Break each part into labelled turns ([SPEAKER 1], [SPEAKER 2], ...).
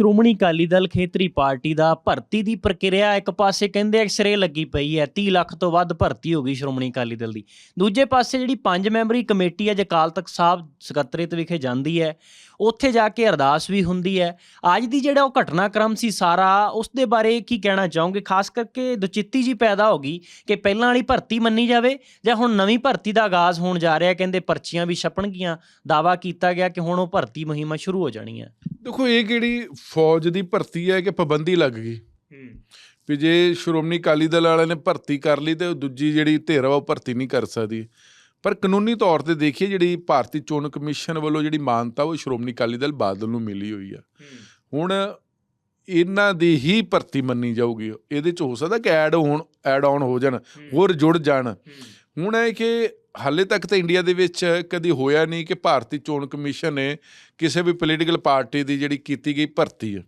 [SPEAKER 1] ਸ਼੍ਰੋਮਣੀ ਅਕਾਲੀ ਦਲ ਖੇਤਰੀ ਪਾਰਟੀ ਦਾ ਭਰਤੀ ਦੀ ਪ੍ਰਕਿਰਿਆ ਇੱਕ ਪਾਸੇ ਕਹਿੰਦੇ ਐਕਸਰੇ ਲੱਗੀ ਪਈ ਹੈ 30 ਲੱਖ ਤੋਂ ਵੱਧ ਭਰਤੀ ਹੋ ਗਈ ਸ਼੍ਰੋਮਣੀ ਅਕਾਲੀ ਦਲ ਦੀ। ਦੂਜੇ ਪਾਸੇ ਜਿਹੜੀ ਪੰਜ ਮੈਂਬਰੀ ਕਮੇਟੀ ਹੈ ਜੇ ਅਕਾਲ ਤਖਤ ਸਾਹਿਬ ਸਕੱਤਰੇਤ ਵਿਖੇ ਜਾਂਦੀ ਹੈ, ਉੱਥੇ ਜਾ ਕੇ ਅਰਦਾਸ ਵੀ ਹੁੰਦੀ ਹੈ। ਅੱਜ ਦੀ ਜਿਹੜਾ ਉਹ ਘਟਨਾਕ੍ਰਮ ਸੀ ਸਾਰਾ ਉਸ ਦੇ ਬਾਰੇ ਕੀ ਕਹਿਣਾ ਚਾਹੋਗੇ? ਖਾਸ ਕਰਕੇ ਦੁਚਿੱਤੀ ਜੀ ਪੈਦਾ ਹੋ ਗਈ ਕਿ ਪਹਿਲਾਂ ਵਾਲੀ ਭਰਤੀ ਮੰਨੀ ਜਾਵੇ ਜਾਂ ਹੁਣ ਨਵੀਂ ਭਰਤੀ ਦਾ ਆਗਾਜ਼ ਹੋਣ ਜਾ ਰਿਹਾ, ਕਹਿੰਦੇ ਪਰਚੀਆਂ ਵੀ ਛਪਣਗੀਆਂ ਦਾਵਾ ਕੀਤਾ ਗਿਆ ਕਿ ਹੁਣ ਉਹ ਭਰਤੀ ਮੁਹਿੰਮਾਂ ਸ਼ੁਰੂ ਹੋ ਜਾਣੀਆਂ।
[SPEAKER 2] ਦੇਖੋ, ਇਹ ਕਿਹੜੀ ਫੌਜ ਦੀ ਭਰਤੀ ਹੈ ਕਿ ਪਾਬੰਦੀ ਲੱਗ ਗਈ? ਵੀ ਜੇ ਸ਼੍ਰੋਮਣੀ ਅਕਾਲੀ ਦਲ ਵਾਲਿਆਂ ਨੇ ਭਰਤੀ ਕਰ ਲਈ ਤੇ ਉਹ ਦੂਜੀ ਜਿਹੜੀ ਧਿਰ ਵਾ ਉਹ ਭਰਤੀ ਨਹੀਂ ਕਰ ਸਕਦੀ। ਪਰ ਕਾਨੂੰਨੀ ਤੌਰ ਤੇ ਦੇਖੀਏ ਜਿਹੜੀ ਭਾਰਤੀ ਚੋਣ ਕਮਿਸ਼ਨ ਵੱਲੋਂ ਜਿਹੜੀ ਮਾਨਤਾ ਉਹ ਸ਼੍ਰੋਮਣੀ ਅਕਾਲੀ ਦਲ ਬਾਦਲ ਨੂੰ ਮਿਲੀ ਹੋਈ ਆ। ਹੁਣ ਇਹਨਾਂ ਦੀ ਹੀ ਭਰਤੀ ਮੰਨੀ ਜਾਊਗੀ। ਇਹਦੇ ਚ ਹੋ ਸਕਦਾ ਕਿ ਐਡ ਹੋਣ ਐਡ ਆਨ ਹੋ। ਜਾਣ ਹੋਰ ਜੁੜ ਜਾਣ। ਹੁਣ ਹੈ ਕਿ ਹਾਲੇ ਤੱਕ ਤਾਂ ਇੰਡੀਆ ਦੇ ਵਿੱਚ ਕਦੀ ਹੋਇਆ ਨਹੀਂ ਕਿ ਭਾਰਤੀ ਚੋਣ ਕਮਿਸ਼ਨ ਨੇ ਕਿਸੇ ਵੀ ਪੋਲੀਟੀਕਲ ਪਾਰਟੀ ਦੀ ਜਿਹੜੀ ਕੀਤੀ ਗਈ ਭਰਤੀ ਹੈ।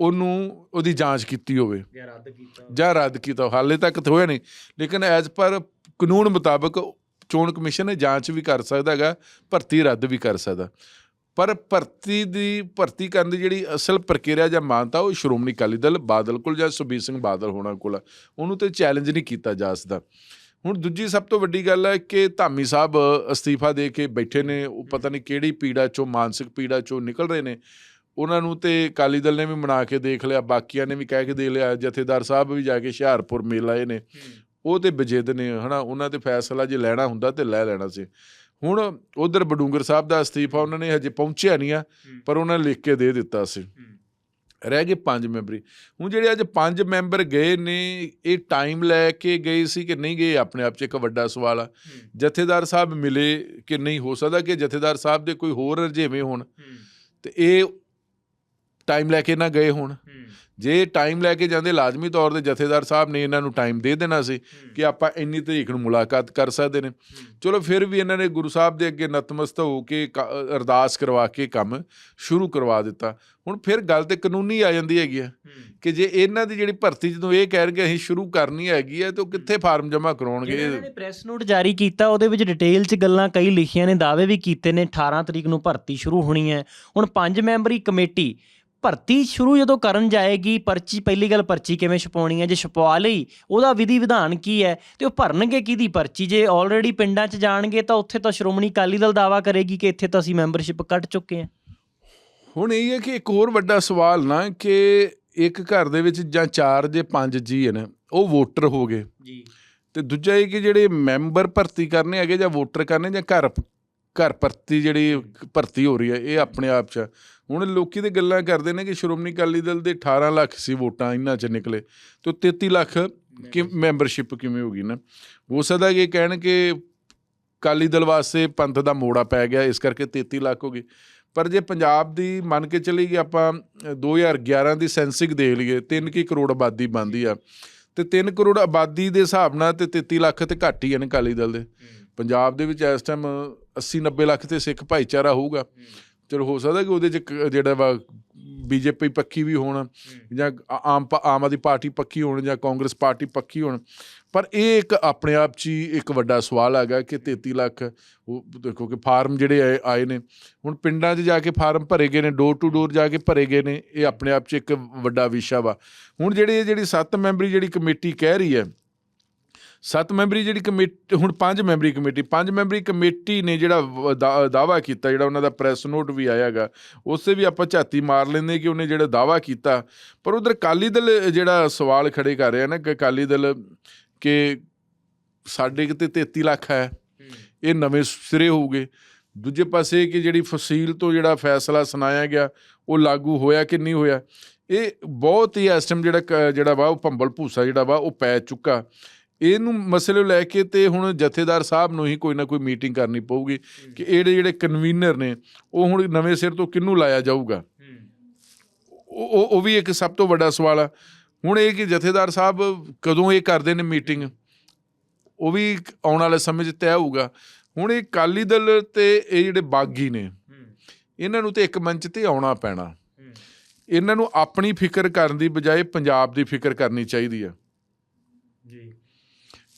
[SPEAKER 2] ਉਹਨੂੰ ਉਹਦੀ ਜਾਂਚ ਕੀਤੀ ਹੋਵੇ।
[SPEAKER 1] ਜਾਂ ਰੱਦ ਕੀਤਾ
[SPEAKER 2] ਜਾਂ ਰੱਦ ਕੀਤਾ ਹਾਲੇ ਤੱਕ ਤਾਂ ਹੋਇਆ ਨਹੀਂ। ਲੇਕਿਨ ਐਜ਼ ਪਰ ਕਾਨੂੰਨ ਮੁਤਾਬਕ ਚੋਣ ਕਮਿਸ਼ਨ ਨੇ ਜਾਂਚ ਵੀ ਕਰ ਸਕਦਾ ਹੈਗਾ ਭਰਤੀ ਰੱਦ ਵੀ ਕਰ ਸਕਦਾ। ਪਰ ਭਰਤੀ ਦੀ ਭਰਤੀ ਕਰਨ ਦੀ ਜਿਹੜੀ ਅਸਲ ਪ੍ਰਕਿਰਿਆ ਜਾਂ ਮਾਨਤਾ ਉਹ ਸ਼੍ਰੋਮਣੀ ਅਕਾਲੀ ਦਲ ਬਾਦਲ ਕੋਲ ਜਾਂ ਸੁਬੀਰ ਸਿੰਘ ਬਾਦਲ ਹੋਣਾ ਕੋਲ। ਉਹਨੂੰ ਤੇ ਚੈਲੰਜ ਨਹੀਂ ਕੀਤਾ ਜਾ ਸਕਦਾ। ਹੁਣ ਦੂਜੀ ਸਭ ਤੋਂ ਵੱਡੀ ਗੱਲ ਹੈ ਕਿ ਧਾਮੀ ਸਾਹਿਬ ਅਸਤੀਫਾ ਦੇ ਕੇ ਬੈਠੇ ਨੇ। ਉਹ ਪਤਾ ਨਹੀਂ ਕਿਹੜੀ ਪੀੜਾ ਚੋਂ ਮਾਨਸਿਕ ਪੀੜਾ ਚੋਂ ਨਿਕਲ ਰਹੇ ਨੇ। ਉਹਨਾਂ ਨੂੰ ਤੇ ਅਕਾਲੀ ਦਲ ਨੇ ਵੀ ਮਨਾ ਕੇ ਦੇਖ ਲਿਆ ਬਾਕੀਆਂ ਨੇ ਵੀ ਕਹਿ ਕੇ ਦੇ ਲਿਆ। ਜਥੇਦਾਰ ਸਾਹਿਬ ਵੀ ਜਾ ਕੇ ਹੁਸ਼ਿਆਰਪੁਰ ਮਿਲ ਆਏ ਨੇ। ਉਹ ਤੇ ਬਜਿੱਦ ਨੇ ਹਨਾ। ਉਹਨਾਂ ਤੇ ਫੈਸਲਾ ਜੇ ਲੈਣਾ ਹੁੰਦਾ ਤੇ ਲੈ ਲੈਣਾ ਸੀ। ਹੁਣ ਉਧਰ ਬਡੂੰਗਰ ਸਾਹਿਬ ਦਾ ਅਸਤੀਫਾ ਉਹਨਾਂ ਨੇ ਹਜੇ ਪਹੁੰਚਿਆ ਨਹੀਂ ਆ ਪਰ ਉਹਨਾਂ ਨੇ ਲਿਖ ਕੇ ਦੇ ਦਿੱਤਾ ਸੀ। ਰਹਿ ਗਏ ਪੰਜ ਮੈਂਬਰੀ। ਹੁਣ ਜਿਹੜੇ ਅੱਜ ਪੰਜ ਮੈਂਬਰ ਗਏ ਨੇ ਇਹ ਟਾਈਮ ਲੈ ਕੇ ਗਏ ਸੀ ਕਿ ਨਹੀਂ ਗਏ? ਆਪਣੇ ਆਪ 'ਚ ਇੱਕ ਵੱਡਾ ਸਵਾਲ ਆ। ਜਥੇਦਾਰ ਸਾਹਿਬ ਮਿਲੇ ਕਿ ਨਹੀਂ? ਹੋ ਸਕਦਾ ਕਿ ਜਥੇਦਾਰ ਸਾਹਿਬ ਦੇ ਕੋਈ ਹੋਰ ਰਜੇਵੇਂ ਹੋਣ। ਤੇ ਇਹ ਟਾਈਮ ਲੈ ਕੇ ਨਾ ਗਏ ਹੋਣ। ਜੇ ਟਾਈਮ ਲੈ ਕੇ ਜਾਂਦੇ ਲਾਜ਼ਮੀ ਤੌਰ ਤੇ ਜਥੇਦਾਰ ਸਾਹਿਬ ਨੇ ਇਹਨਾਂ ਨੂੰ ਟਾਈਮ ਦੇ ਦੇਣਾ ਸੀ ਕਿ ਆਪਾਂ ਇੰਨੀ ਤਰੀਕ ਨੂੰ ਮੁਲਾਕਾਤ ਕਰ ਸਕਦੇ ਨੇ। ਚਲੋ ਫਿਰ ਵੀ ਇਹਨਾਂ ਨੇ ਗੁਰੂ ਸਾਹਿਬ ਦੇ ਅੱਗੇ ਨਤਮਸਤ ਹੋ ਕੇ ਅਰਦਾਸ ਕਰਵਾ ਕੇ ਕੰਮ ਸ਼ੁਰੂ ਕਰਵਾ ਦਿੱਤਾ। ਹੁਣ ਫਿਰ ਗੱਲ ਤੇ ਕਾਨੂੰਨੀ ਆ ਜਾਂਦੀ ਹੈਗੀ ਆ ਕਿ ਜੇ ਇਹਨਾਂ ਦੀ ਜਿਹੜੀ ਭਰਤੀ ਜਦੋਂ ਇਹ ਕਹਿ ਰਹੇ ਅਸੀਂ ਸ਼ੁਰੂ ਕਰਨੀ ਹੈਗੀ ਹੈ ਤਾਂ ਉਹ ਕਿੱਥੇ ਫਾਰਮ ਜਮ੍ਹਾਂ ਕਰਾਉਣਗੇ?
[SPEAKER 1] ਇਹਨਾਂ ਨੇ ਪ੍ਰੈਸ ਨੋਟ ਜਾਰੀ ਕੀਤਾ ਉਹਦੇ ਵਿੱਚ ਡਿਟੇਲ 'ਚ ਗੱਲਾਂ ਕਈ ਲਿਖੀਆਂ ਨੇ ਦਾਅਵੇ ਵੀ ਕੀਤੇ ਨੇ 18 ਤਰੀਕ ਨੂੰ ਭਰਤੀ ਸ਼ੁਰੂ ਹੋਣੀ ਹੈ। ਹੁਣ ਪੰਜ ਮੈਂਬਰੀ ਕਮੇਟੀ ਭਰਤੀ ਸ਼ੁਰੂ ਜਦੋਂ ਕਰਨ ਜਾਏਗੀ ਪਰਚੀ ਪਹਿਲੀ ਗੱਲ ਪਰਚੀ ਕਿਵੇਂ ਛਪਾਉਣੀ ਹੈ? ਜੇ ਛਪਵਾ ਲਈ ਉਹਦਾ ਵਿਧੀ ਵਿਧਾਨ ਕੀ ਹੈ? ਤੇ ਉਹ ਭਰਨਗੇ ਕਿਹਦੀ ਪਰਚੀ? ਜੇ ਆਲਰੇਡੀ ਪਿੰਡਾਂ 'ਚ ਜਾਣਗੇ ਤਾਂ ਉੱਥੇ ਤਾਂ ਸ਼੍ਰੋਮਣੀ ਅਕਾਲੀ ਦਲ ਦਾਵਾ ਕਰੇਗੀ ਕਿ ਇੱਥੇ ਤਾਂ ਅਸੀਂ ਮੈਂਬਰਸ਼ਿਪ ਕੱਟ ਚੁੱਕੇ ਹਾਂ।
[SPEAKER 2] ਹੁਣ ਇਹ ਹੈ ਕਿ ਇੱਕ ਹੋਰ ਵੱਡਾ ਸਵਾਲ ਨਾ ਕਿ ਇੱਕ ਘਰ ਦੇ ਵਿੱਚ ਜਾਂ ਚਾਰ ਜੇ ਪੰਜ ਜੀ ਨੇ ਉਹ ਵੋਟਰ ਹੋ ਗਏ।
[SPEAKER 1] ਜੀ।
[SPEAKER 2] ਤੇ ਦੂਜਾ ਇਹ ਕਿ ਜਿਹੜੇ ਮੈਂਬਰ ਭਰਤੀ ਕਰਨੇ ਹੈਗੇ ਜਾਂ ਵੋਟਰ ਕਰਨੇ ਜਾਂ ਘਰ ਘਰ ਭਰਤੀ ਜਿਹੜੀ ਭਰਤੀ ਹੋ ਰਹੀ ਹੈ ਇਹ ਆਪਣੇ ਆਪ 'ਚ ਹੁਣ ਲੋਕੀ ਤੇ ਗੱਲਾਂ ਕਰਦੇ ਨੇ ਕਿ ਸ਼੍ਰੋਮਣੀ ਅਕਾਲੀ ਦਲ ਦੇ 18 ਲੱਖ ਸੀ ਵੋਟਾਂ ਇਹਨਾਂ 'ਚ ਨਿਕਲੇ ਤੇ ਉਹ 33 ਲੱਖ ਕਿ ਮੈਂਬਰਸ਼ਿਪ ਕਿਵੇਂ ਹੋ ਗਈ ਨਾ? ਹੋ ਸਕਦਾ ਇਹ ਕਹਿਣ ਕਿ ਅਕਾਲੀ ਦਲ ਵਾਸਤੇ ਪੰਥ ਦਾ ਮੋੜਾ ਪੈ ਗਿਆ ਇਸ ਕਰਕੇ 33 ਲੱਖ ਹੋ ਗਈ ਪਰ ਜੇ ਪੰਜਾਬ ਦੀ ਮੰਨ ਕੇ ਚੱਲੀ ਕਿ ਆਪਾਂ ਅ, 2011 ਦੀ ਸੈਂਸਿਕ ਦੇਖ ਲਈਏ 3 ਕੀ ਕਰੋੜ ਆਬਾਦੀ ਬਣਦੀ ਆ ਤੇ 3 ਕਰੋੜ ਆਬਾਦੀ ਦੇ ਹਿਸਾਬ ਨਾਲ ਤੇ 33 ਲੱਖ ਤੇ ਘੱਟ ਹੀ ਹਨ ਅਕਾਲੀ ਦਲ ਦੇ। ਪੰਜਾਬ ਦੇ ਵਿੱਚ ਇਸ ਟਾਈਮ 80 90 ਲੱਖ ਤੇ ਸਿੱਖ ਭਾਈਚਾਰਾ ਹੋਊਗਾ। ਚਲੋ ਹੋ ਸਕਦਾ ਕਿ ਉਹਦੇ ਚ ਇੱਕ ਜਿਹੜਾ ਵਾ ਬੀਜੇਪੀ ਪੱਕੀ ਵੀ ਹੋਣ ਜਾਂ ਆ- ਆਮ ਪਾ- ਆਮ ਆਦਮੀ ਪਾਰਟੀ ਪੱਕੀ ਹੋਣ ਜਾਂ ਕਾਂਗਰਸ ਪਾਰਟੀ ਪੱਕੀ ਹੋਣ। ਪਰ ਇਹ ਇੱਕ ਆਪਣੇ ਆਪ 'ਚ ਹੀ ਇੱਕ ਵੱਡਾ ਸਵਾਲ ਹੈਗਾ ਕਿ 33 ਲੱਖ ਉਹ ਦੇਖੋ ਕਿ ਫਾਰਮ ਜਿਹੜੇ ਆਏ ਆਏ ਨੇ। ਹੁਣ ਪਿੰਡਾਂ 'ਚ ਜਾ ਕੇ ਫਾਰਮ ਭਰੇ ਗਏ ਨੇ ਡੋਰ ਟੂ ਡੋਰ ਜਾ ਕੇ ਭਰੇ ਗਏ ਨੇ ਇਹ ਆਪਣੇ ਆਪ 'ਚ ਇੱਕ ਵੱਡਾ ਵਿਸ਼ਾ ਵਾ। ਹੁਣ ਜਿਹੜੀ ਇਹ ਜਿਹੜੀ 7 ਮੈਂਬਰੀ ਜਿਹੜੀ ਕਮੇਟੀ ਕਹਿ ਰਹੀ ਹੈ ਸੱਤ ਮੈਂਬਰੀ ਜਿਹੜੀ ਕਮੇਟੀ ਹੁਣ ਪੰਜ ਮੈਂਬਰੀ ਕਮੇਟੀ ਪੰਜ ਮੈਂਬਰੀ ਕਮੇਟੀ ਨੇ ਜਿਹੜਾ ਵ- ਦਾ- ਦਾਅਵਾ ਕੀਤਾ ਜਿਹੜਾ ਉਹਨਾਂ ਦਾ ਪ੍ਰੈਸ ਨੋਟ ਵੀ ਆਇਆਗਾ ਉਸੇ ਵੀ ਆਪਾਂ ਝਾਤੀ ਮਾਰ ਲੈਂਦੇ ਕਿ ਉਹਨੇ ਜਿਹੜਾ ਦਾਅਵਾ ਕੀਤਾ। ਪਰ ਉਧਰ ਅਕਾਲੀ ਦਲ ਜਿਹੜਾ ਸਵਾਲ ਖੜੇ ਕਰ ਰਿਹਾ ਨਾ ਕਿ ਅਕਾਲੀ ਦਲ ਕਿ ਸਾਡੇ ਕਿਤੇ 33 ਲੱਖ ਹੈ ਇਹ ਨਵੇਂ ਸਿਰੇ ਹੋਊਗੇ। ਦੂਜੇ ਪਾਸੇ ਕਿ ਜਿਹੜੀ ਫਸੀਲ ਤੋਂ ਜਿਹੜਾ ਫੈਸਲਾ ਸੁਣਾਇਆ ਗਿਆ ਉਹ ਲਾਗੂ ਹੋਇਆ ਕਿ ਨਹੀਂ ਹੋਇਆ। ਇਹ ਬਹੁਤ ਹੀ ਇਸ ਟਾਈਮ ਜਿਹੜਾ ਜਿਹੜਾ ਵਾ ਉਹ ਭੰਬਲ ਭੂਸਾ ਜਿਹੜਾ ਵਾ ਉਹ ਪੈ ਚੁੱਕਾ। ਇਹਨੂੰ ਮਸਲੇ ਲੈ ਕੇ ਤੇ ਹੁਣ ਜਥੇਦਾਰ ਸਾਹਿਬ ਨੂੰ ਹੀ ਕੋਈ ਨਾ ਕੋਈ ਮੀਟਿੰਗ ਕਰਨੀ ਪਊਗੀ ਕਿ ਇਹ ਜਿਹੜੇ ਕਨਵੀਨਰ ਨੇ ਉਹ ਹੁਣ ਨਵੇਂ ਸਿਰ ਤੋਂ ਕਿਹਨੂੰ ਲਾਇਆ ਜਾਊਗਾ? ਉਹ ਉਹ- ਵੀ ਇੱਕ ਸਭ ਤੋਂ ਵੱਡਾ ਸਵਾਲ ਆ। ਹੁਣ ਇਹ ਕਿ ਜਥੇਦਾਰ ਸਾਹਿਬ ਕਦੋਂ ਇਹ ਕਰਦੇ ਨੇ ਮੀਟਿੰਗ? ਉਹ ਵੀ ਆਉਣ ਵਾਲੇ ਸਮੇਂ 'ਚ ਤੈਅ ਹੋਊਗਾ। ਹੁਣ ਇਹ ਅਕਾਲੀ ਦਲ ਤੇ ਇਹ ਜਿਹੜੇ ਬਾਗੀ ਨੇ ਇਹਨਾਂ ਨੂੰ ਤੇ ਇੱਕ ਮੰਚ ਤੇ ਆਉਣਾ ਪੈਣਾ। ਇਹਨਾਂ ਨੂੰ ਆਪਣੀ ਫਿਕਰ ਕਰਨ ਦੀ ਬਜਾਏ ਪੰਜਾਬ ਦੀ ਫਿਕਰ ਕਰਨੀ ਚਾਹੀਦੀ ਆ।
[SPEAKER 1] ਜੀ।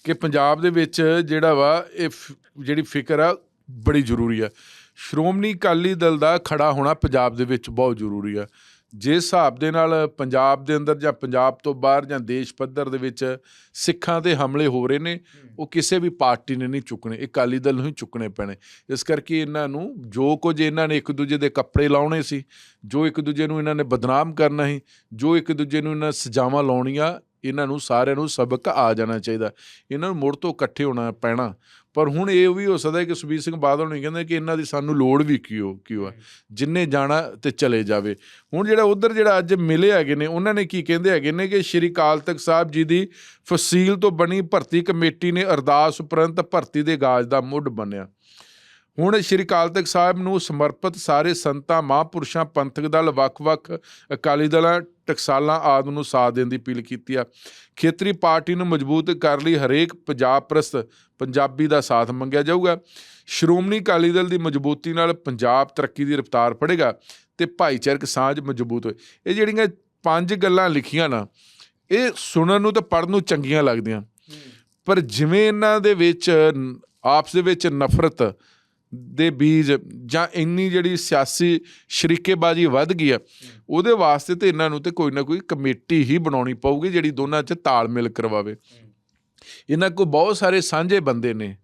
[SPEAKER 2] ਕਿ ਪੰਜਾਬ ਦੇ ਵਿੱਚ ਜਿਹੜਾ ਵਾ, ਇਹ ਫ- ਜਿਹੜੀ ਫਿਕਰ ਆ, ਬੜੀ ਜ਼ਰੂਰੀ ਆ। ਸ਼੍ਰੋਮਣੀ ਅਕਾਲੀ ਦਲ ਦਾ ਖੜਾ ਹੋਣਾ ਪੰਜਾਬ ਦੇ ਵਿੱਚ ਬਹੁਤ ਜ਼ਰੂਰੀ ਆ। ਜਿਸ ਹਿਸਾਬ ਦੇ ਨਾਲ ਪੰਜਾਬ ਦੇ ਅੰਦਰ ਜਾਂ ਪੰਜਾਬ ਤੋਂ ਬਾਹਰ ਜਾਂ ਦੇਸ਼ ਪੱਧਰ ਦੇ ਵਿੱਚ ਸਿੱਖਾਂ ਤੇ ਹਮਲੇ ਹੋ ਰਹੇ ਨੇ, ਉਹ ਕਿਸੇ ਵੀ ਪਾਰਟੀ ਨੇ ਨਹੀਂ ਚੁੱਕਣੇ। ਇਹ ਅਕਾਲੀ ਦਲ ਨੂੰ ਹੀ ਚੁੱਕਣੇ ਪੈਣੇ। ਇਸ ਕਰਕੇ ਇਹਨਾਂ ਨੂੰ ਜੋ ਕੁਝ ਇਹਨਾਂ ਨੇ ਇੱਕ ਦੂਜੇ ਦੇ ਕੱਪੜੇ ਲਾਉਣੇ ਸੀ, ਜੋ ਇੱਕ ਦੂਜੇ ਨੂੰ ਇਹਨਾਂ ਨੇ ਬਦਨਾਮ ਕਰਨਾ ਸੀ, ਜੋ ਇੱਕ ਦੂਜੇ ਨੂੰ ਇਹਨਾਂ ਸਜ਼ਾਵਾਂ ਲਾਉਣੀਆਂ ਇਹਨਾਂ ਨੂੰ ਸਾਰਿਆਂ ਨੂੰ ਸਬਕ ਆ ਜਾਣਾ ਚਾਹੀਦਾ। ਇਹਨਾਂ ਨੂੰ ਮੁੜ ਤੋਂ ਇਕੱਠੇ ਹੋਣਾ ਪੈਣਾ। ਪਰ ਹੁਣ ਇਹ ਵੀ ਹੋ ਸਕਦਾ ਕਿ ਸੁਖਬੀਰ ਸਿੰਘ ਬਾਦਲ ਨੂੰ ਕਹਿੰਦੇ ਕਿ ਇਹਨਾਂ ਦੀ ਸਾਨੂੰ ਲੋੜ ਵੀ ਕਿਉਂ ਕਿਉਂ ਆ ਜਿੰਨੇ ਜਾਣਾ ਤੇ ਚਲੇ ਜਾਵੇ। ਹੁਣ ਜਿਹੜਾ ਉਧਰ ਜਿਹੜਾ ਅੱਜ ਮਿਲੇ ਹੈਗੇ ਨੇ, ਉਹਨਾਂ ਨੇ ਕੀ ਕਹਿੰਦੇ ਹੈਗੇ ਨੇ ਕਿ ਸ਼੍ਰੀ ਅਕਾਲ ਤਖਤ ਸਾਹਿਬ ਜੀ ਦੀ ਫਸੀਲ ਤੋਂ ਬਣੀ ਭਰਤੀ ਕਮੇਟੀ ਨੇ ਅਰਦਾਸ ਉਪਰੰਤ ਭਰਤੀ ਦੇ ਗਾਜ ਦਾ ਮੁੱਢ ਬਣਿਆ ਹੁਣ ਸ਼੍ਰੀ ਅਕਾਲ ਤਖਤ ਸਾਹਿਬ ਨੂੰ ਸਮਰਪਿਤ ਸਾਰੇ ਸੰਤਾਂ ਮਹਾਂਪੁਰਸ਼ਾਂ ਪੰਥਕ ਦਲ ਵੱਖ-ਵੱਖ ਅਕਾਲੀ ਦਲਾਂ ਟਕਸਾਲਾਂ ਆਦਿ ਨੂੰ ਸਾਥ ਦੇਣ ਦੀ ਅਪੀਲ ਕੀਤੀ ਆ। ਖੇਤਰੀ ਪਾਰਟੀ ਨੂੰ ਮਜ਼ਬੂਤ ਕਰ ਲਈ ਹਰੇਕ ਪੰਜਾਬ ਪ੍ਰਸਤ ਪੰਜਾਬੀ ਦਾ ਸਾਥ ਮੰਗਿਆ ਜਾਊਗਾ। ਸ਼੍ਰੋਮਣੀ ਅਕਾਲੀ ਦਲ ਦੀ ਮਜ਼ਬੂਤੀ ਨਾਲ ਪੰਜਾਬ ਤਰੱਕੀ ਦੀ ਰਫ਼ਤਾਰ ਫੜੇਗਾ ਤੇ ਭਾਈਚਾਰਕ ਸਾਂਝ ਮਜ਼ਬੂਤ ਹੋਏ। ਇਹ ਜਿਹੜੀਆਂ ਪੰਜ ਗੱਲਾਂ ਲਿਖੀਆਂ ਨਾ ਇਹ ਸੁਣਨ ਨੂੰ ਤੇ ਪੜ੍ਹਨ ਨੂੰ ਚੰਗੀਆਂ ਲੱਗਦੀਆਂ। ਪਰ ਜਿਵੇਂ ਇਹਨਾਂ ਦੇ ਵਿੱਚ ਆਪਸ ਦੇ ਵਿੱਚ ਨਫ਼ਰਤ ਦੇ ਬੀਜ ਜਾਂ ਇੰਨੀ ਜਿਹੜੀ ਸਿਆਸੀ ਸ਼ਰੀਕੇਬਾਜ਼ੀ ਵੱਧ ਗਈ ਆ ਉਹਦੇ ਵਾਸਤੇ ਤੇ ਇਹਨਾਂ ਨੂੰ ਤੇ ਕੋਈ ਨਾ ਕੋਈ ਕਮੇਟੀ ਹੀ ਬਣਾਉਣੀ ਪਊਗੀ ਜਿਹੜੀ ਦੋਨਾਂ 'ਚ ਤਾਲਮੇਲ ਕਰਵਾਵੇ। ਇਹਨਾਂ ਕੋਲ ਬਹੁਤ ਸਾਰੇ ਸਾਂਝੇ ਬੰਦੇ ਨੇ।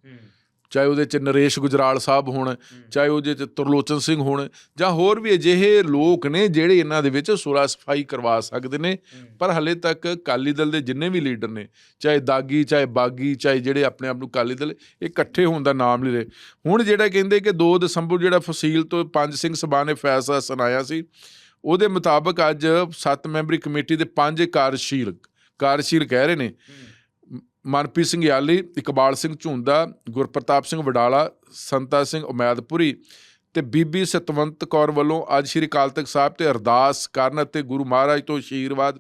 [SPEAKER 2] ਚਾਹੇ ਉਹਦੇ 'ਚ ਨਰੇਸ਼ ਗੁਜਰਾਲ ਸਾਹਿਬ ਹੋਣ, ਚਾਹੇ ਉਹਦੇ 'ਚ ਤਰਲੋਚਨ ਸਿੰਘ ਹੋਣ, ਜਾਂ ਹੋਰ ਵੀ ਅਜਿਹੇ ਲੋਕ ਨੇ ਜਿਹੜੇ ਇਹਨਾਂ ਦੇ ਵਿੱਚ ਸੁਲਾ ਸਫ਼ਾਈ ਕਰਵਾ ਸਕਦੇ ਨੇ। ਪਰ ਹਲੇ ਤੱਕ ਅਕਾਲੀ ਦਲ ਦੇ ਜਿੰਨੇ ਵੀ ਲੀਡਰ ਨੇ, ਚਾਹੇ ਦਾਗੀ, ਚਾਹੇ ਬਾਗੀ, ਚਾਹੇ ਜਿਹੜੇ ਆਪਣੇ ਆਪ ਨੂੰ ਅਕਾਲੀ ਦਲ, ਇਹ ਇਕੱਠੇ ਹੋਣ ਦਾ ਨਾਮ ਲੈ ਰਹੇ। ਹੁਣ ਜਿਹੜਾ ਕਹਿੰਦੇ ਕਿ 2 ਦਸੰਬਰ ਜਿਹੜਾ ਫਸੀਲ ਤੋਂ ਪੰਜ ਸਿੰਘ ਸਭਾ ਨੇ ਫੈਸਲਾ ਸੁਣਾਇਆ ਸੀ, ਉਹਦੇ ਮੁਤਾਬਕ ਅੱਜ 7 ਮੈਂਬਰੀ ਕਮੇਟੀ ਦੇ ਪੰਜ ਕਾਰਜਸ਼ੀਲ ਕਾਰਜਸ਼ੀਲ ਕਹਿ ਰਹੇ ਨੇ। ਮਨਪ੍ਰੀਤ ਸਿੰਘ ਯਾਲੀ, ਇਕਬਾਲ ਸਿੰਘ ਝੁੰਦਾ, ਗੁਰਪ੍ਰਤਾਪ ਸਿੰਘ ਵਡਾਲਾ, ਸੰਤਾ ਸਿੰਘ ਉਮੈਦਪੁਰੀ ਤੇ ਬੀਬੀ ਸਤਵੰਤ ਕੌਰ ਵੱਲੋਂ ਅੱਜ ਸ੍ਰੀ ਅਕਾਲ ਤਖਤ ਸਾਹਿਬ ਤੇ ਅਰਦਾਸ ਕਰਨ ਅਤੇ ਗੁਰੂ ਮਹਾਰਾਜ ਤੋਂ ਆਸ਼ੀਰਵਾਦ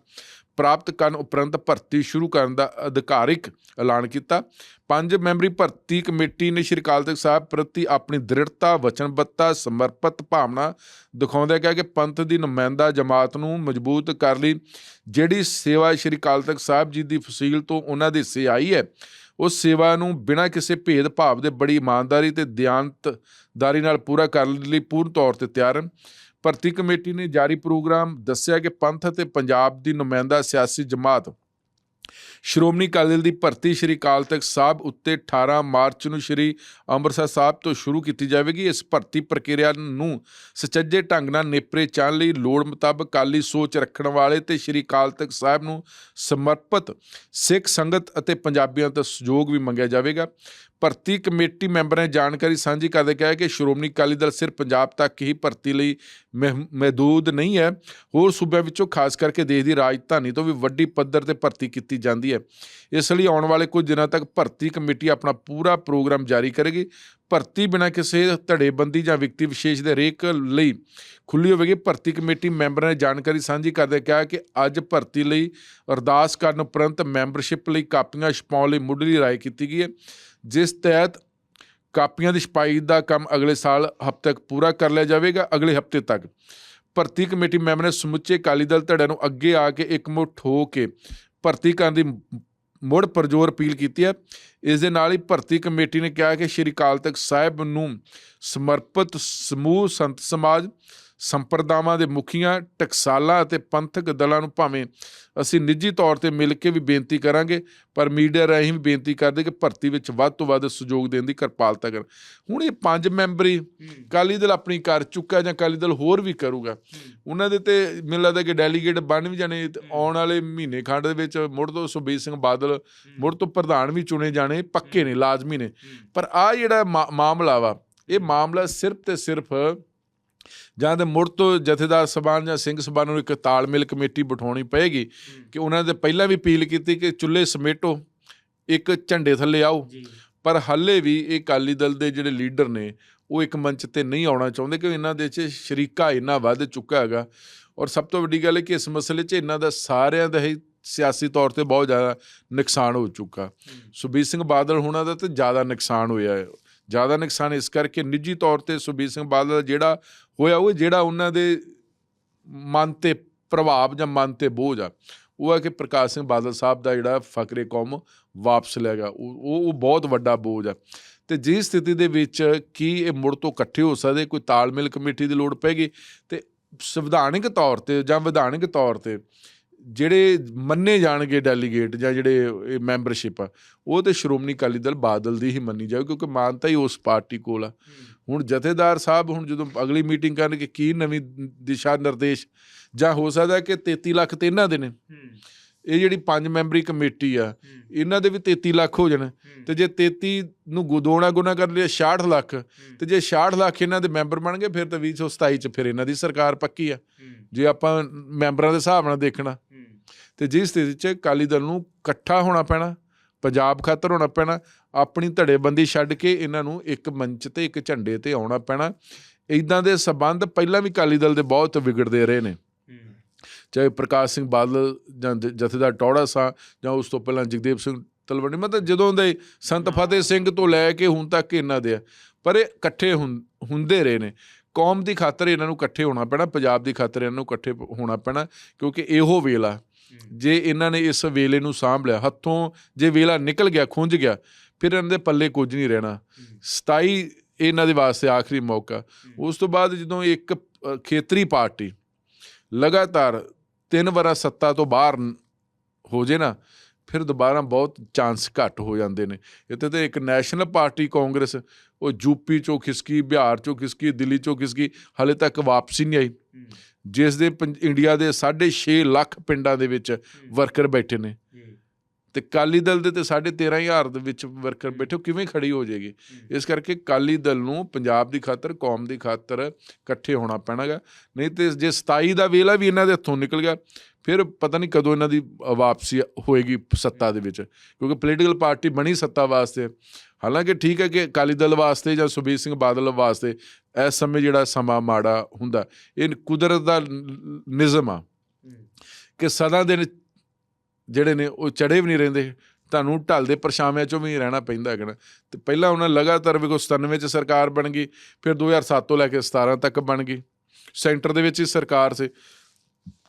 [SPEAKER 2] ਪ੍ਰਾਪਤ ਕਰਨ ਉਪਰੰਤ ਭਰਤੀ ਸ਼ੁਰੂ ਕਰਨ ਦਾ ਅਧਿਕਾਰਿਕ ਐਲਾਨ ਕੀਤਾ। ਪੰਜ ਮੈਂਬਰੀ ਭਰਤੀ ਕਮੇਟੀ ਨੇ ਸ੍ਰੀ ਅਕਾਲ ਤਖਤ ਸਾਹਿਬ ਪ੍ਰਤੀ ਆਪਣੀ ਦ੍ਰਿੜਤਾ, ਵਚਨਬੱਧਤਾ, ਸਮਰਪਿਤ ਭਾਵਨਾ ਦਿਖਾਉਂਦਿਆਂ ਕਿਹਾ ਕਿ ਪੰਥ ਦੀ ਨੁਮਾਇੰਦਾ ਜਮਾਤ ਨੂੰ ਮਜ਼ਬੂਤ ਕਰ ਲਈ। ਜਿਹੜੀ ਸੇਵਾ ਸ੍ਰੀ ਅਕਾਲ ਤਖਤ ਸਾਹਿਬ ਜੀ ਦੀ ਫਸੀਲ ਤੋਂ ਉਹਨਾਂ ਦੇ ਹਿੱਸੇ ਆਈ ਹੈ, ਉਸ ਸੇਵਾ ਨੂੰ ਬਿਨਾਂ ਕਿਸੇ ਭੇਦ ਭਾਵ ਦੇ ਬੜੀ ਇਮਾਨਦਾਰੀ ਤੇ ਦਿਆਨਤਦਾਰੀ ਨਾਲ ਪੂਰਾ ਕਰਨ ਲਈ ਪੂਰਨ ਤੌਰ ਤੇ ਤਿਆਰ ਹਨ। ਭਰਤੀ ਕਮੇਟੀ ਨੇ ਜਾਰੀ ਪ੍ਰੋਗਰਾਮ ਦੱਸਿਆ ਕਿ ਪੰਥ ਅਤੇ ਪੰਜਾਬ ਦੀ ਨੁਮਾਇੰਦਾ ਸਿਆਸੀ ਜਮਾਤ ਸ਼੍ਰੋਮਣੀ ਅਕਾਲੀ ਦਲ ਦੀ ਭਰਤੀ ਸ਼੍ਰੀ ਅਕਾਲ ਤਖਤ ਸਾਹਿਬ ਉੱਤੇ 18 ਮਾਰਚ ਨੂੰ ਸ਼੍ਰੀ ਅੰਮ੍ਰਿਤਸਰ ਸਾਹਿਬ ਤੋਂ ਸ਼ੁਰੂ ਕੀਤੀ ਜਾਵੇਗੀ। ਇਸ ਭਰਤੀ ਪ੍ਰਕਿਰਿਆ ਨੂੰ ਸੁਚੱਜੇ ਢੰਗ ਨਾਲ ਨੇਪਰੇ ਚਾਣ ਲਈ ਲੋੜ ਮੁਤਾਬਕ ਕਾਲੀ ਸੋਚ ਰੱਖਣ ਵਾਲੇ ਤੇ ਸ਼੍ਰੀ ਅਕਾਲ ਤਖਤ ਸਾਹਿਬ ਨੂੰ ਸਮਰਪਿਤ ਸਿੱਖ ਸੰਗਤ ਅਤੇ ਪੰਜਾਬੀਆਂ ਦਾ ਸਹਿਯੋਗ ਵੀ ਮੰਗਿਆ ਜਾਵੇਗਾ। ਭਰਤੀ ਕਮੇਟੀ ਮੈਂਬਰਾਂ ਨੇ ਜਾਣਕਾਰੀ ਸਾਂਝੀ ਕਰਦੇ ਕਿਹਾ ਕਿ ਸ਼੍ਰੋਮਣੀ ਅਕਾਲੀ ਦਲ ਸਿਰਫ ਪੰਜਾਬ ਤੱਕ ਹੀ ਭਰਤੀ ਲਈ ਮਹਿ- ਮਹਿਦੂਦ ਨਹੀਂ ਹੈ। ਹੋਰ ਸੂਬਿਆਂ ਵਿੱਚੋਂ ਖਾਸ ਕਰਕੇ ਦੇਸ਼ ਦੀ ਰਾਜਧਾਨੀ ਤੋਂ ਵੀ ਵੱਡੀ ਪੱਧਰ ਤੇ ਭਰਤੀ ਕੀਤੀ ਜਾਂਦੀ ਹੈ। ਇਸ ਲਈ ਆਉਣ ਵਾਲੇ ਕੁਝ ਦਿਨਾਂ ਤੱਕ ਭਰਤੀ ਕਮੇਟੀ ਆਪਣਾ ਪੂਰਾ ਪ੍ਰੋਗਰਾਮ ਜਾਰੀ ਕਰੇਗੀ। ਭਰਤੀ ਬਿਨਾਂ ਕਿਸੇ ਧੜੇਬੰਦੀ ਜਾਂ ਵਿਅਕਤੀ ਵਿਸ਼ੇਸ਼ ਦੇ ਰੇਕ ਲਈ ਖੁੱਲੀ ਹੋਵੇਗੀ। ਭਰਤੀ ਕਮੇਟੀ ਮੈਂਬਰਾਂ ਨੇ ਜਾਣਕਾਰੀ ਸਾਂਝੀ ਕਰਦੇ ਕਿਹਾ ਕਿ ਅੱਜ ਭਰਤੀ ਲਈ ਅਰਦਾਸ ਕਰਨ ਉਪਰੰਤ ਮੈਂਬਰਸ਼ਿਪ ਲਈ ਕਾਪੀਆਂ ਛਪਾਉਣ ਲਈ ਮੁੱਢਲੀ ਰਾਏ ਕੀਤੀ ਗਈ ਹੈ, ਜਿਸ ਤਹਿਤ ਕਾਪੀਆਂ ਦੀ ਛਪਾਈ ਦਾ ਕੰਮ ਅਗਲੇ ਸਾਲ ਹਫ਼ਤੇ ਤੱਕ ਪੂਰਾ ਕਰ ਲਿਆ ਜਾਵੇਗਾ। ਅਗਲੇ ਹਫ਼ਤੇ ਤੱਕ ਭਰਤੀ ਕਮੇਟੀ ਮੈਂਬਰ ਨੇ ਸਮੁੱਚੇ ਅਕਾਲੀ ਦਲ ਧੜਿਆਂ ਨੂੰ ਅੱਗੇ ਆ ਕੇ ਇਕਮੁੱਠ ਹੋ ਕੇ ਭਰਤੀ ਕਰਨ ਦੀ ਮੁੜ ਪਰਜੋਰ ਅਪੀਲ ਕੀਤੀ ਹੈ। ਇਸ ਦੇ ਨਾਲ ਹੀ ਭਰਤੀ ਕਮੇਟੀ ਨੇ ਕਿਹਾ ਕਿ ਸ਼੍ਰੀ ਅਕਾਲ ਤਖਤ ਸਾਹਿਬ ਨੂੰ ਸਮਰਪਿਤ ਸਮੂਹ ਸੰਤ ਸਮਾਜ ਸੰਪਰਦਾਵਾਂ ਦੇ ਮੁਖੀਆਂ ਟਕਸਾਲਾਂ ਅਤੇ ਪੰਥਕ ਦਲਾਂ ਨੂੰ ਭਾਵੇਂ ਅਸੀਂ ਨਿੱਜੀ ਤੌਰ ਤੇ ਮਿਲ ਕੇ ਵੀ ਬੇਨਤੀ ਕਰਾਂਗੇ ਪਰ ਮੀਡੀਆ ਰਾਹੀਂ ਵੀ ਬੇਨਤੀ ਕਰਦੇ ਕਿ ਭਰਤੀ ਵਿੱਚ ਵੱਧ ਤੋਂ ਵੱਧ ਸਹਿਯੋਗ ਦੇਣ ਦੀ ਕਿਰਪਾਲਤਾ ਕਰਨ। ਹੁਣ ਇਹ ਪੰਜ ਮੈਂਬਰੀ ਅਕਾਲੀ ਦਲ ਆਪਣੀ ਕਰ ਚੁੱਕਾ ਜਾਂ ਅਕਾਲੀ ਦਲ ਹੋਰ ਵੀ ਕਰੂਗਾ। ਉਹਨਾਂ ਦੇ ਤੇ ਮੈਨੂੰ ਲੱਗਦਾ ਕਿ ਡੈਲੀਗੇਟ ਬਣ ਵੀ ਜਾਣੇ ਆਉਣ ਵਾਲੇ ਮਹੀਨੇ ਖੰਡ ਦੇ ਵਿੱਚ ਮੁੜ ਤੋਂ ਸੁਖਬੀਰ ਸਿੰਘ ਬਾਦਲ ਮੁੜ ਤੋਂ ਪ੍ਰਧਾਨ ਵੀ ਚੁਣੇ ਜਾਣੇ ਪੱਕੇ ਨੇ ਲਾਜ਼ਮੀ ਨੇ। ਪਰ ਆ ਜਿਹੜਾ ਮਾਮਲਾ ਵਾ ਇਹ ਮਾਮਲਾ ਸਿਰਫ ਤੇ ਸਿਰਫ ਜਾਂ ਤੇ ਮੁੜ ਤੋਂ ਜਥੇਦਾਰ ਸਭਾਨ ਜਾਂ ਸਿੰਘ ਸਭਾ ਨੂੰ ਇੱਕ ਤਾਲਮੇਲ ਕਮੇਟੀ ਬਿਠਾਉਣੀ ਪਏਗੀ ਕਿ ਉਹਨਾਂ ਦੇ ਪਹਿਲਾਂ ਵੀ ਅਪੀਲ ਕੀਤੀ ਕਿ ਚੁੱਲ੍ਹੇ ਸਮੇਟੋ ਇੱਕ ਝੰਡੇ ਥੱਲੇ ਆਓ। ਪਰ ਹੱਲੇ ਵੀ ਇਹ ਅਕਾਲੀ ਦਲ ਦੇ ਜਿਹੜੇ ਲੀਡਰ ਨੇ ਉਹ ਇੱਕ ਮੰਚ ਤੇ ਨਹੀਂ ਆਉਣਾ ਚਾਹੁੰਦੇ ਕਿ ਇਹਨਾਂ ਦੇ 'ਚ ਸ਼ਰੀਕਾ ਇੰਨਾ ਵੱਧ ਚੁੱਕਾ ਹੈਗਾ। ਔਰ ਸਭ ਤੋਂ ਵੱਡੀ ਗੱਲ ਹੈ ਕਿ ਇਸ ਮਸਲੇ 'ਚ ਇਹਨਾਂ ਦਾ ਸਾਰਿਆਂ ਦਾ ਹੀ ਸਿਆਸੀ ਤੌਰ ਤੇ ਬਹੁਤ ਜ਼ਿਆਦਾ ਨੁਕਸਾਨ ਹੋ ਚੁੱਕਾ। ਸੁਖਬੀਰ ਸਿੰਘ ਬਾਦਲ ਹੋਣਾ ਦਾ ਤੇ ਜ਼ਿਆਦਾ ਨੁਕਸਾਨ ਹੋਇਆ ਹੈ। ਜ਼ਿਆਦਾ ਨੁਕਸਾਨ ਇਸ ਕਰਕੇ ਨਿੱਜੀ ਤੌਰ ਤੇ ਸੁਖਬੀਰ ਸਿੰਘ ਬਾਦਲ ਦਾ ਜਿਹੜਾ ਹੋਇਆ, ਉਹ ਜਿਹੜਾ ਉਹਨਾਂ ਦੇ ਮਨ ਤੇ ਪ੍ਰਭਾਵ ਜਾਂ ਮਨ ਤੇ ਬੋਝ ਆ, ਉਹ ਹੈ ਕਿ ਪ੍ਰਕਾਸ਼ ਸਿੰਘ ਬਾਦਲ ਸਾਹਿਬ ਦਾ ਜਿਹੜਾ ਫਕਰੇ ਕੌਮ ਵਾਪਸ ਲੈ ਗਿਆ। ਉਹ ਉਹ ਬਹੁਤ ਵੱਡਾ ਬੋਝ ਆ। ਤੇ ਜਿਸ ਸਥਿਤੀ ਦੇ ਵਿੱਚ ਕੀ ਇਹ ਮੁੜ ਤੋਂ ਇਕੱਠੇ ਹੋ ਸਕਦੇ, ਕੋਈ ਤਾਲਮੇਲ ਕਮੇਟੀ ਦੀ ਲੋੜ ਪੈਗੀ ਤੇ ਸੰਵਿਧਾਨਿਕ ਤੌਰ ਤੇ ਜਾਂ ਵਿਧਾਨਿਕ ਤੌਰ ਤੇ ਜਿਹੜੇ ਮੰਨੇ ਜਾਣਗੇ ਡੈਲੀਗੇਟ ਜਾਂ ਜਿਹੜੇ ਮੈਂਬਰਸ਼ਿਪ ਆ ਉਹ ਤੇ ਸ਼੍ਰੋਮਣੀ ਅਕਾਲੀ ਦਲ ਬਾਦਲ ਦੀ ਹੀ ਮੰਨੀ ਜਾਵੇ ਕਿਉਂਕਿ ਮਾਨਤਾ ਹੀ ਉਸ ਪਾਰਟੀ ਕੋਲ ਆ। ਹੁਣ ਜਥੇਦਾਰ ਸਾਹਿਬ ਹੁਣ ਜਦੋਂ ਅਗਲੀ ਮੀਟਿੰਗ ਕਰਨਗੇ ਕੀ ਨਵੀਂ ਦਿਸ਼ਾ ਨਿਰਦੇਸ਼? ਜਾਂ ਹੋ ਸਕਦਾ ਕਿ 33 ਲੱਖ ਤੇ ਇਹਨਾਂ ਦੇ ਨੇ। ਇਹ ਜਿਹੜੀ ਪੰਜ ਮੈਂਬਰੀ ਕਮੇਟੀ ਆ ਇਹਨਾਂ ਦੇ ਵੀ 33 ਲੱਖ ਹੋ ਜਾਣ। ਤੇ ਜੇ 33 ਨੂੰ ਗੁਦੋਣਾ ਗੁਣਾ ਕਰ ਲਿਆ 66 ਲੱਖ ਤੇ ਜੇ 66 ਲੱਖ ਇਹਨਾਂ ਦੇ ਮੈਂਬਰ ਬਣ ਗਏ ਫਿਰ ਤਾਂ 2027 ਚ ਫਿਰ ਇਹਨਾਂ ਦੀ ਸਰਕਾਰ ਪੱਕੀ ਆ। ਜੇ ਆਪਾਂ ਮੈਂਬਰਾਂ ਦੇ ਹਿਸਾਬ ਨਾਲ ਦੇਖਣਾ ਤੇ ਜਿਸ ਸਥਿਤੀ 'ਚ ਅਕਾਲੀ ਦਲ ਨੂੰ ਇਕੱਠਾ ਹੋਣਾ ਪੈਣਾ ਪੰਜਾਬ ਖਾਤਰ ਹੋਣਾ ਪੈਣਾ ਆਪਣੀ ਧੜੇਬੰਦੀ ਛੱਡ ਕੇ ਇਹਨਾਂ ਨੂੰ ਇੱਕ ਮੰਚ ਤੇ ਇੱਕ ਝੰਡੇ ਤੇ ਆਉਣਾ ਪੈਣਾ ਇਦਾਂ ਦੇ ਸਬੰਧ ਪਹਿਲਾਂ ਵੀ ਅਕਾਲੀ ਦਲ ਦੇ ਬਹੁਤ ਵਿਗੜਦੇ ਰਹੇ ਨੇ। ਚਾਹੇ ਪ੍ਰਕਾਸ਼ ਸਿੰਘ ਬਾਦਲ ਜਾਂ ਜਥੇਦਾਰ ਟੌੜਾ ਸਾਂ ਜਾਂ ਉਸ ਤੋਂ ਪਹਿਲਾਂ ਜਗਦੇਵ ਸਿੰਘ ਤਲਵੰਡੀ ਮਤਲਬ ਜਦੋਂ ਦੇ ਸੰਤ ਫਤਿਹ ਸਿੰਘ ਤੋਂ ਲੈ ਕੇ ਹੁਣ ਤੱਕ ਇਹਨਾਂ ਦੇ ਆ ਪਰ ਇਹ ਇਕੱਠੇ ਹੁੰਦੇ ਰਹੇ ਨੇ। ਕੌਮ ਦੀ ਖਾਤਰ ਇਹਨਾਂ ਨੂੰ ਇਕੱਠੇ ਹੋਣਾ ਪੈਣਾ ਪੰਜਾਬ ਦੀ ਖਾਤਰ ਇਹਨਾਂ ਨੂੰ ਇਕੱਠੇ ਹੋਣਾ ਪੈਣਾ ਕਿਉਂਕਿ ਇਹੋ ਵੇਲਾ ਜੇ ਇਹਨਾਂ ਨੇ ਇਸ ਵੇਲੇ ਨੂੰ ਸਾਂਭ ਲਿਆ ਹੱਥੋਂ ਜੇ ਵੇਲਾ ਨਿਕਲ ਗਿਆ ਖੁੰਝ ਗਿਆ ਫਿਰ ਇਹਨਾਂ ਦੇ ਪੱਲੇ ਕੁਝ ਨਹੀਂ ਰਹਿਣਾ। 27 ਇਹਨਾਂ ਦੇ ਵਾਸਤੇ ਆਖਰੀ ਮੌਕਾ। ਉਸ ਤੋਂ ਬਾਅਦ ਜਦੋਂ ਇੱਕ ਖੇਤਰੀ ਪਾਰਟੀ ਲਗਾਤਾਰ ਤਿੰਨ ਵਾਰਾ ਸੱਤਾ ਤੋਂ ਬਾਹਰ ਹੋ ਜੇ ਨਾ ਫਿਰ ਦੁਬਾਰਾ ਬਹੁਤ ਚਾਂਸ ਘੱਟ ਹੋ ਜਾਂਦੇ ਨੇ। ਇੱਥੇ ਤੇ ਇੱਕ ਨੈਸ਼ਨਲ ਪਾਰਟੀ ਕਾਂਗਰਸ ਉਹ ਯੂਪੀ ਚੋਂ ਖਿਸਕੀ ਬਿਹਾਰ ਚੋਂ ਖਿਸਕੀ ਦਿੱਲੀ ਚੋਂ ਖਿਸਕੀ ਹਲੇ ਤੱਕ ਵਾਪਸੀ ਨਹੀਂ ਆਈ। ਜਿਸ ਦੇ ਇੰਡੀਆ ਦੇ 6.5 ਲੱਖ ਪਿੰਡਾਂ ਦੇ ਵਿੱਚ ਵਰਕਰ ਬੈਠੇ ਨੇ। ਤੇ ਕਾਲੀ ਦਲ ਦੇ ਤੇ 13500 ਦੇ ਵਿੱਚ ਵਰਕਰ ਬੈਠੇ ਉਹ ਕਿਵੇਂ ਖੜੀ ਹੋ ਜਾਏਗੀ? ਇਸ ਕਰਕੇ ਕਾਲੀ ਦਲ ਨੂੰ ਪੰਜਾਬ ਦੀ ਖਾਤਰ ਕੌਮ ਦੀ ਖਾਤਰ ਇਕੱਠੇ ਹੋਣਾ ਪੈਣਾਗਾ। ਨਹੀਂ ਤੇ ਜੇ 27 ਦਾ ਵੇਲਾ ਵੀ ਇਹਨਾਂ ਦੇ ਹੱਥੋਂ ਨਿਕਲ ਗਿਆ ਫਿਰ ਪਤਾ ਨਹੀਂ ਕਦੋਂ ਇਹਨਾਂ ਦੀ ਵਾਪਸੀ ਹੋਏਗੀ ਸੱਤਾ ਦੇ ਵਿੱਚ, ਕਿਉਂਕਿ ਪੋਲੀਟੀਕਲ ਪਾਰਟੀ ਬਣੀ ਸੱਤਾ ਵਾਸਤੇ। ਹਾਲਾਂਕਿ ਠੀਕ ਹੈ ਕਿ ਅਕਾਲੀ ਦਲ ਵਾਸਤੇ ਜਾਂ ਸੁਬੀਰ ਸਿੰਘ ਬਾਦਲ ਵਾਸਤੇ ਇਸ ਸਮੇਂ ਜਿਹੜਾ ਸਮਾਂ ਮਾੜਾ ਹੁੰਦਾ, ਇਹ ਕੁਦਰਤ ਦਾ ਨ- ਨਿਜ਼ਮ ਆ ਕਿ ਸਦਾ ਦਿਨ ਜਿਹੜੇ ਨੇ ਉਹ ਚੜੇ ਵੀ ਨਹੀਂ ਰਹਿੰਦੇ, ਤੁਹਾਨੂੰ ਢਲਦੇ ਪਰਛਾਵਿਆਂ ਚੋਂ ਵੀ ਰਹਿਣਾ ਪੈਂਦਾ ਹੈਗਾ ਨਾ। ਤੇ ਪਹਿਲਾਂ ਉਹਨਾਂ ਲਗਾਤਾਰ ਵੇਖੋ ਕੋ 97 ਚ ਸਰਕਾਰ ਬਣ ਗਈ, ਫਿਰ 2007 ਤੋਂ ਲੈ ਕੇ 17 ਤੱਕ ਬਣ ਗਈ। ਸੈਂਟਰ ਦੇ ਵਿੱਚ ਹੀ ਸਰਕਾਰ ਸੀ।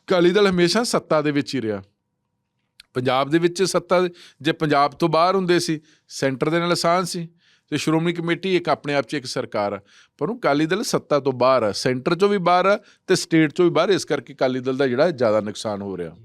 [SPEAKER 2] ਅਕਾਲੀ ਦਲ ਹਮੇਸ਼ਾ ਸੱਤਾ ਦੇ ਵਿੱਚ ਹੀ ਰਿਹਾ। ਪੰਜਾਬ ਦੇ ਵਿੱਚ ਸੱਤਾ ਜੇ ਪੰਜਾਬ ਤੋਂ ਬਾਹਰ ਹੁੰਦੇ ਸੀ, ਸੈਂਟਰ ਦੇ ਨਾਲ ਆਸਾਨ ਸੀ, ਤੇ ਸ਼੍ਰੋਮਣੀ ਕਮੇਟੀ ਇੱਕ ਆਪਣੇ ਆਪ 'ਚ ਇੱਕ ਸਰਕਾਰ ਆ। ਪਰ ਉਹ ਅਕਾਲੀ ਦਲ ਸੱਤਾ ਤੋਂ ਬਾਹਰ ਆ, ਸੈਂਟਰ 'ਚੋਂ ਵੀ ਬਾਹਰ ਆ ਤੇ ਸਟੇਟ 'ਚੋਂ ਵੀ ਬਾਹਰ ਇਸ ਕਰਕੇ ਅਕਾਲੀ ਦਲ ਦਾ ਜਿਹੜਾ ਜ਼ਿਆਦਾ ਨੁਕਸਾਨ ਹੋ ਰਿਹਾ।